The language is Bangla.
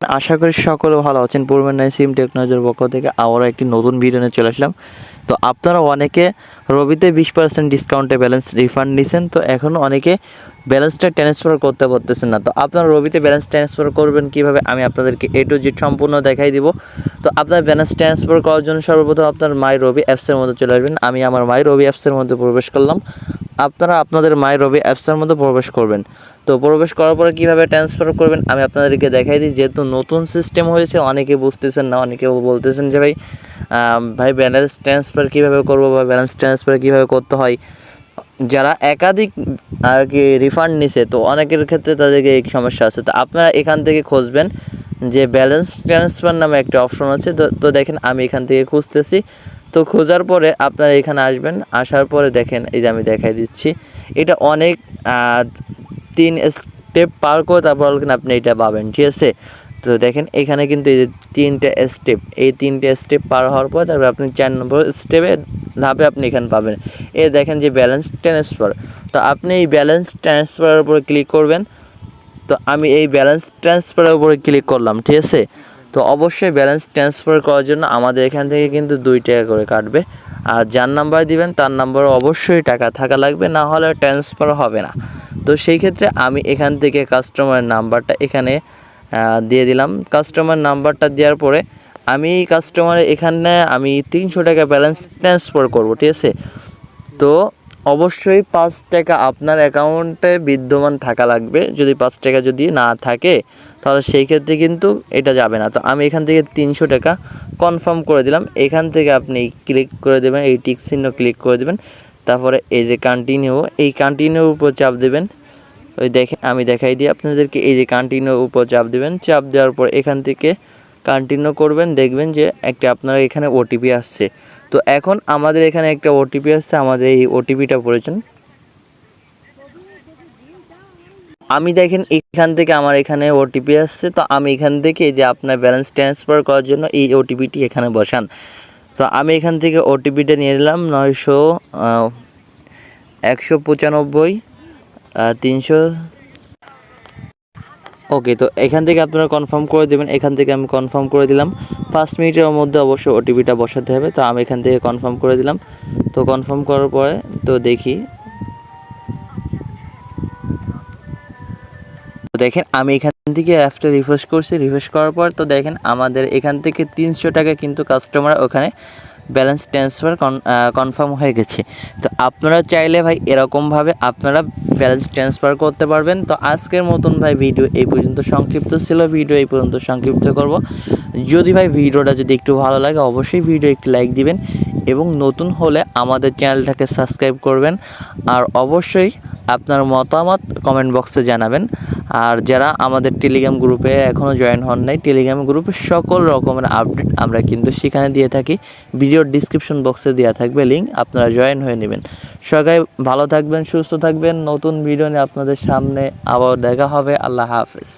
আশা করি সকলে ভালো আছেন। পূর্বের নাই সিম টেকনোলজির পক্ষ থেকে আবারও একটি নতুন ভিডিও নিয়ে চলে আসলাম। তো আপনারা অনেকে রবিতে বিশ পার্সেন্ট ডিসকাউন্টে ব্যালেন্স রিফান্ড নিছেন, তো এখনও অনেকে ব্যালেন্সটা ট্রান্সফার করতে পারতেছেন না। তো আপনারা রবিতে ব্যালেন্স ট্রান্সফার করবেন কীভাবে, আমি আপনাদেরকে এ টু জেড সম্পূর্ণ দেখাই দিব। তো আপনার ব্যালেন্স ট্রান্সফার করার জন্য সর্বপ্রথম আপনার মাই রবি অ্যাপসের মধ্যে চলে আসবেন। আমি আমার মাই রবি অ্যাপসের মধ্যে প্রবেশ করলাম। আপনারা আপনাদের মাই রবি অ্যাপসের মধ্যে প্রবেশ করবেন। তো প্রবেশ করার পরে কীভাবে ট্রান্সফার করবেন আমি আপনাদেরকে দেখাই দিই। যেহেতু নতুন সিস্টেম হয়েছে, অনেকে বুঝতেছেন না, অনেকে বলতেছেন যে ভাই ভাই ব্যালেন্স ট্রান্সফার কীভাবে করব বা ব্যালেন্স ট্রান্সফার কীভাবে করতে হয়? যারা একাধিক, আর কি রিফান্ড নিছে, তো অনেকের ক্ষেত্রে তাদেরকে এই সমস্যা আছে। তো আপনারা এখান থেকে খুঁজবেন যে ব্যালেন্স ট্রান্সফার নামে একটা অপশন আছে। তো তো দেখেন আমি এখান থেকে খুঁজতেছি। তো খোঁজার পরে আপনারা এখানে আসবেন, আসার পরে দেখেন, এই যে আমি দেখাই দিচ্ছি। এটা অনেক তিন স্টেপ পার করে তারপর আপনি এটা পাবেন, ঠিক আছে? তো দেখেন, এখানে কিন্তু এই যে তিনটে স্টেপ এই তিনটে স্টেপ পার হওয়ার পর তারপর আপনি চার নম্বর স্টেপে ধাপে আপনি এখানে পাবেন। এ দেখেন যে ব্যালেন্স ট্রান্সফার তো আপনি এই ব্যালেন্স ট্রান্সফারের উপরে ক্লিক করবেন। তো আমি এই ব্যালেন্স ট্রান্সফারের উপরে ক্লিক করলাম, ঠিক আছে? তো অবশ্যই ব্যালেন্স ট্রান্সফার করার জন্য আমাদের এখান থেকে কিন্তু দুই টাকা করে কাটবে। আর যার নাম্বার দিবেন, তার নাম্বারে অবশ্যই টাকা থাকা লাগবে, না হলে ট্রান্সফার হবে না। তো সেই ক্ষেত্রে আমি এখান থেকে কাস্টমার নাম্বারটা এখানে দিয়ে দিলাম। কাস্টমার নাম্বারটা দেওয়ার পরে আমি কাস্টমার এখানে আমি তিনশো টাকা ব্যালেন্স ট্রান্সফার করব, ঠিক আছে? তো অবশ্যই পাঁচ টাকা আপনার অ্যাকাউন্টে বিদ্যমান থাকা লাগবে। যদি পাঁচ টাকা যদি না থাকে, তাহলে সেই ক্ষেত্রে কিন্তু এটা যাবে না। তো আমি এখান থেকে তিনশো টাকা কনফার্ম করে দিলাম। এখান থেকে আপনি ক্লিক করে দেবেন, এই টিক চিহ্ন ক্লিক করে দেবেন। তারপরে এই যে কন্টিনিউ এই কন্টিনিউর উপর চাপ দেবেন। ওই দেখে, আমি দেখাই দিই আপনাদেরকে। এই যে কন্টিনিউ উপর চাপ দেবেন, চাপ দেওয়ার পর এখান থেকে কন্টিনিউ করবেন, দেখবেন যে একটা আপনার এখানে ওটিপি আসছে। তো এখন আমাদের এখানে একটা ওটিপি আসছে, আমাদের এই ওটিপিটা প্রয়োজন আমি দেখেন এখান থেকে আমার এখানে ওটিপি আসছে, তো আমি এখান থেকে যে আপনার ব্যালেন্স ট্রান্সফার করার জন্য এই ওটিপিটি এখানে বসান। তো আমি এখান থেকে ওটিপিটা নিয়ে নিলাম, নয়শো একশো পঁচানব্বই তিনশো ওকে তো এখান থেকে আপনারা কনফার্ম করে দেবেন। এখান থেকে আমি কনফার্ম করে দিলাম। পাঁচ মিনিটের মধ্যে অবশ্যই ওটিপিটা বসাতে হবে। তো আমি এখান থেকে কনফার্ম করে দিলাম। তো কনফার্ম করার পরে তো দেখি। দেখেন, আমি এখান থেকে অ্যাপটা রিফ্রেশ করছি। রিফ্রেশ করার পর তো দেখেন, আমাদের এখান থেকে তিনশো টাকা কিন্তু কাস্টমার ওখানে ব্যালেন্স ট্রান্সফার কনফার্ম হয়ে গেছে। তো আপনারা চাইলে ভাই এরকমভাবে আপনারা ব্যালেন্স ট্রান্সফার করতে পারবেন। তো আজকের মতন ভাই ভিডিও এই পর্যন্ত সংক্ষিপ্ত ছিল। ভিডিও এই পর্যন্ত সংক্ষিপ্ত করব। যদি ভাই ভিডিওটা যদি একটু ভালো লাগে, অবশ্যই ভিডিও একটি লাইক দিবেন এবং নতুন হলে আমাদের চ্যানেলটাকে সাবস্ক্রাইব করবেন। আর অবশ্যই আপনার মতামত কমেন্ট বক্সে জানাবেন। আর যারা আমাদের টেলিগ্রাম গ্রুপে এখনও জয়েন হন নাই টেলিগ্রাম গ্রুপে সকল রকমের আপডেট আমরা কিন্তু সেখানে দিয়ে থাকি। ভিডিওর ডিসক্রিপশন বক্সে দেওয়া থাকবে লিঙ্ক আপনারা জয়েন হয়ে নেবেন। সবাই ভালো থাকবেন, সুস্থ থাকবেন। নতুন ভিডিও নিয়ে আপনাদের সামনে আবার দেখা হবে। আল্লাহ হাফেজ।